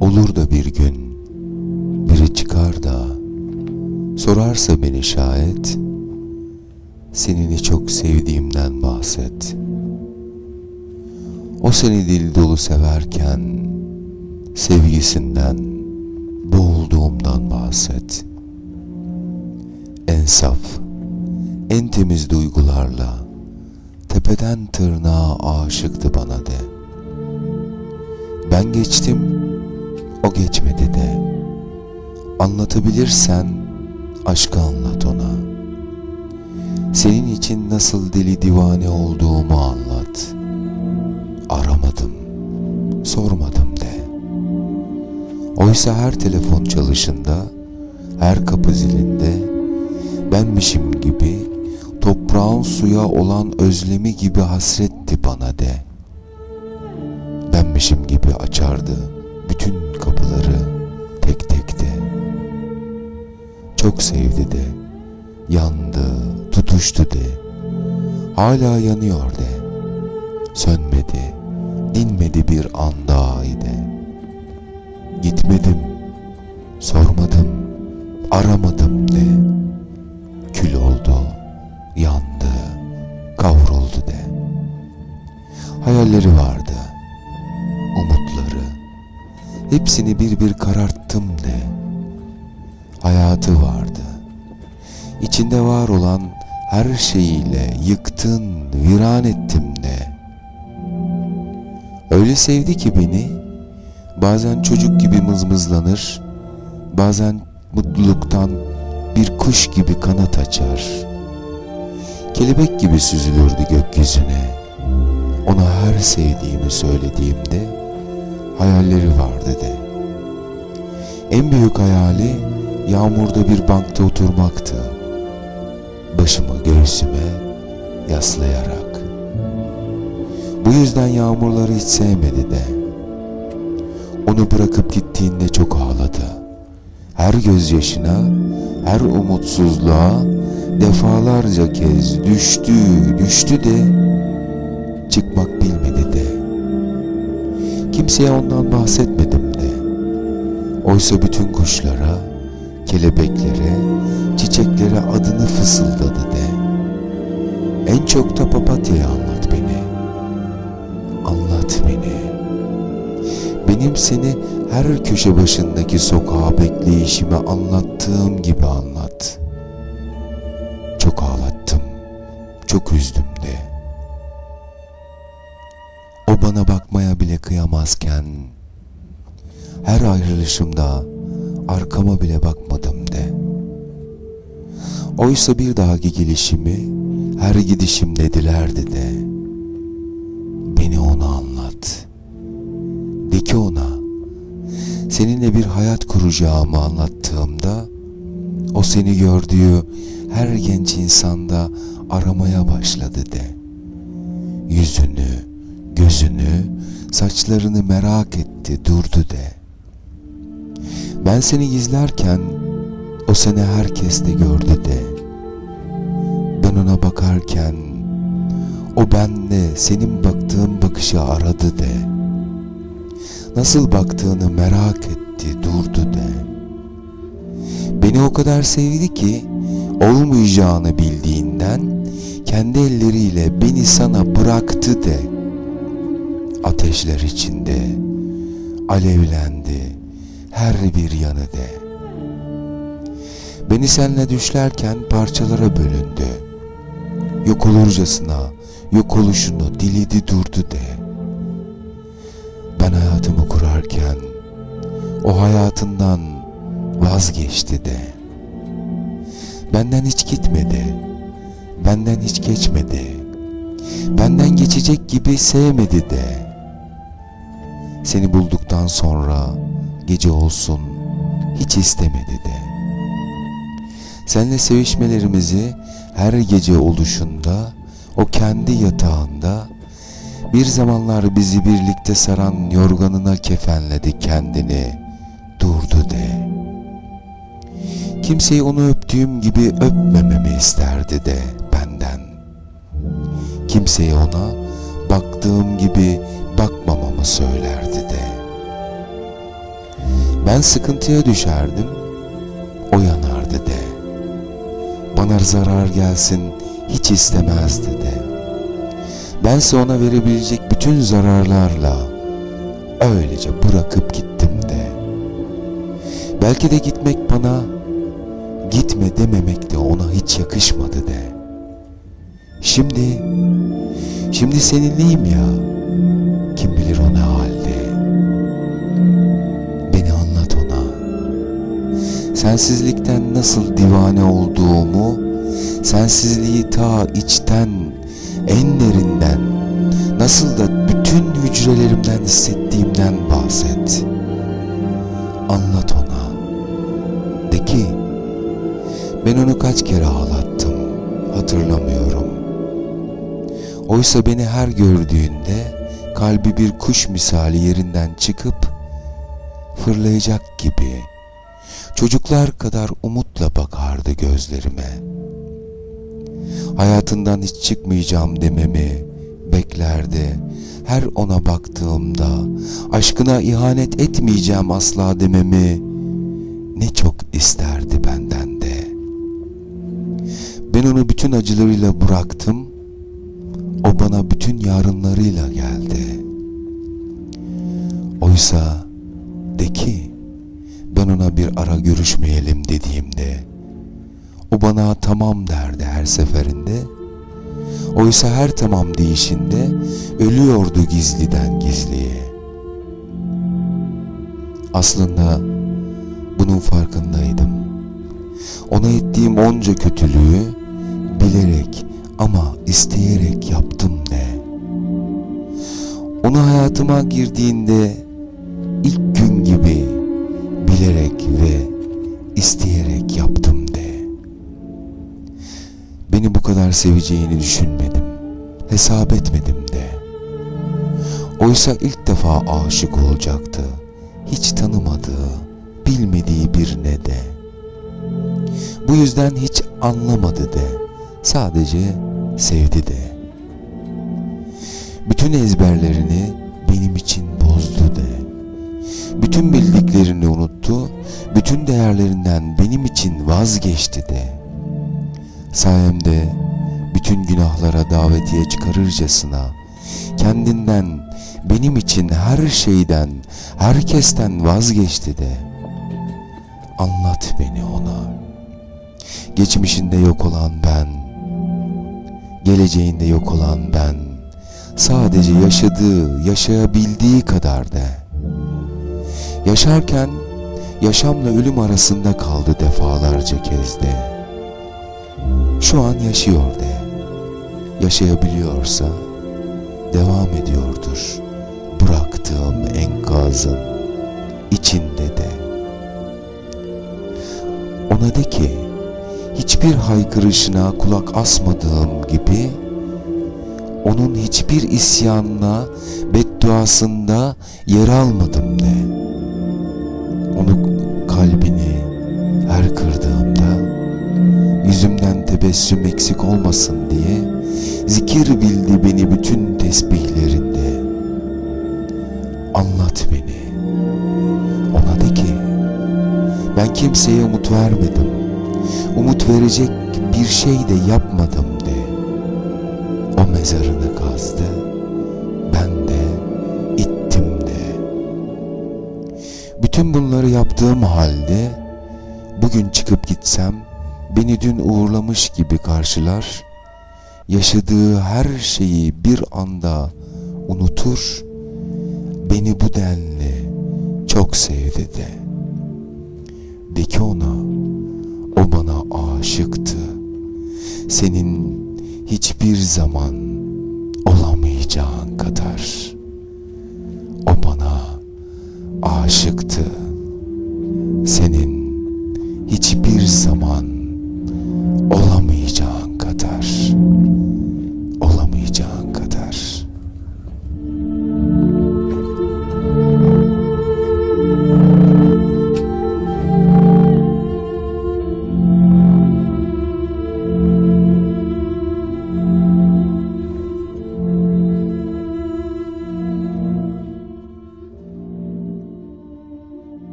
Olur da bir gün biri çıkar da sorarsa beni şayet senini çok sevdiğimden bahset. O seni dil dolu severken sevgisinden boğulduğumdan bahset. En saf, en temiz duygularla tepeden tırnağa aşıktı bana de. Ben geçtim, o geçmedi de. Anlatabilirsen aşkı anlat ona. Senin için nasıl deli divane olduğumu anlat. Aramadım, sormadım de. Oysa her telefon çalışında, her kapı zilinde benmişim gibi toprağın suya olan özlemi gibi hasretti bana de. Benmişim gibi açardı bütün kapıları tek tek de. Çok sevdi de, yandı, tutuştu de. Hala yanıyor de. Sönmedi, dinmedi bir an daha de. Gitmedim, Hepsini bir bir kararttım de. Hayatı vardı. İçinde var olan her şeyiyle yıktın, viran ettim de. Öyle sevdi ki beni, bazen çocuk gibi mızmızlanır, bazen mutluluktan bir kuş gibi kanat açar. Kelebek gibi süzülürdü gökyüzüne. Ona her sevdiğimi söylediğimde hayalleri vardı de. En büyük hayali yağmurda bir bankta oturmaktı. Başımı göğsüme yaslayarak. Bu yüzden yağmurları hiç sevmedi de. Onu bırakıp gittiğinde çok ağladı. Her gözyaşına, her umutsuzluğa defalarca kez düştü, düştü de çıkmak bilmedi de. Kimseye ondan bahsetmedim de. Oysa bütün kuşlara, kelebeklere, çiçeklere adını fısıldadı de. En çok da papatya'yı anlat beni. Anlat beni. Benim seni her köşe başındaki sokağa bekleyişimi anlattığım gibi anlat. Çok ağlattım, çok üzdüm O bana bakmaya bile kıyamazken her ayrılışımda arkama bile bakmadım de. Oysa bir dahaki gelişimi her gidişimde dilerdi de. Beni ona anlat. De ki ona, seninle bir hayat kuracağımı anlattığımda, o seni gördüğü her genç insanda aramaya başladı de. Yüzünü, gözünü, saçlarını merak etti, durdu de. Ben seni gizlerken o seni herkes de gördü de. Ben ona bakarken o bende senin baktığın bakışı aradı de. Nasıl baktığını merak etti, durdu de. Beni o kadar sevdi ki olmayacağını bildiğinden kendi elleriyle beni sana bıraktı de. Ateşler içinde alevlendi her bir yanı de. Beni senle düşlerken parçalara bölündü. Yok olurcasına yok oluşunu diledi durdu de. Ben hayatımı kurarken o hayatından vazgeçti de. Benden hiç gitmedi. Benden hiç geçmedi. Benden geçecek gibi sevmedi de. Seni bulduktan sonra gece olsun hiç istemedi de. Seninle sevişmelerimizi her gece oluşunda o kendi yatağında bir zamanlar bizi birlikte saran yorganına kefenledi kendini durdu de. Kimseyi onu öptüğüm gibi öpmememi isterdi de benden. Kimseye ona baktığım gibi bakmamamı söylerdi de. Ben sıkıntıya düşerdim, o yanardı de. Bana zarar gelsin hiç istemezdi de. Bense ona verebilecek bütün zararlarla öylece bırakıp gittim de. Belki de gitmek bana gitme dememek de ona hiç yakışmadı de. Şimdi, şimdi seninleyim ya. Sensizlikten nasıl divane olduğumu, sensizliği ta içten, en derinden, nasıl da bütün hücrelerimden hissettiğimden bahset. Anlat ona. De ki, ben onu kaç kere ağlattım, hatırlamıyorum. Oysa beni her gördüğünde kalbi bir kuş misali yerinden çıkıp fırlayacak gibi çocuklar kadar umutla bakardı gözlerime. Hayatından hiç çıkmayacağım dememi beklerdi. Her ona baktığımda aşkına ihanet etmeyeceğim asla dememi ne çok isterdi benden de. Ben onu bütün acılarıyla bıraktım. O bana bütün yarınlarıyla geldi. Oysa de ki ben ona bir ara görüşmeyelim dediğimde o bana tamam derdi her seferinde. Oysa her tamam deyişinde ölüyordu gizliden gizliye. Aslında bunun farkındaydım. Ona ettiğim onca kötülüğü bilerek ama isteyerek yaptım de. Onu hayatıma girdiğinde ilk gün kadar seveceğini düşünmedim. Hesap etmedim de. Oysa ilk defa aşık olacaktı. Hiç tanımadığı, bilmediği birine de. Bu yüzden hiç anlamadı de. Sadece sevdi de. Bütün ezberlerini benim için bozdu de. Bütün bildiklerini unuttu, bütün değerlerinden benim için vazgeçti de. Sayemde bütün günahlara davetiye çıkarırcasına kendinden, benim için her şeyden, herkesten vazgeçti de. Anlat beni ona. Geçmişinde yok olan ben, geleceğinde yok olan ben, sadece yaşadığı, yaşayabildiği kadar de. Yaşarken yaşamla ölüm arasında kaldı defalarca kez de. Şu an yaşıyor de. Yaşayabiliyorsa devam ediyordur. Bıraktığım enkazın içinde de. Ona de ki hiçbir haykırışına kulak asmadığım gibi onun hiçbir isyanına bedduasında yer almadım de. Onu kalbini her kırdığımda yüzümden tebessüm eksik olmasın diye zikir bildi beni bütün tesbihlerinde. Anlat beni. Ona de ki ben kimseye umut vermedim. Umut verecek bir şey de yapmadım de. O mezarını kazdı. Ben de ittim de. Bütün bunları yaptığım halde bugün çıkıp gitsem beni dün uğurlamış gibi karşılar, yaşadığı her şeyi bir anda unutur, beni bu denli çok sevdi de. De ki ona, o bana aşıktı. Senin hiçbir zaman olamayacağın kadar. O bana aşıktı. Senin hiçbir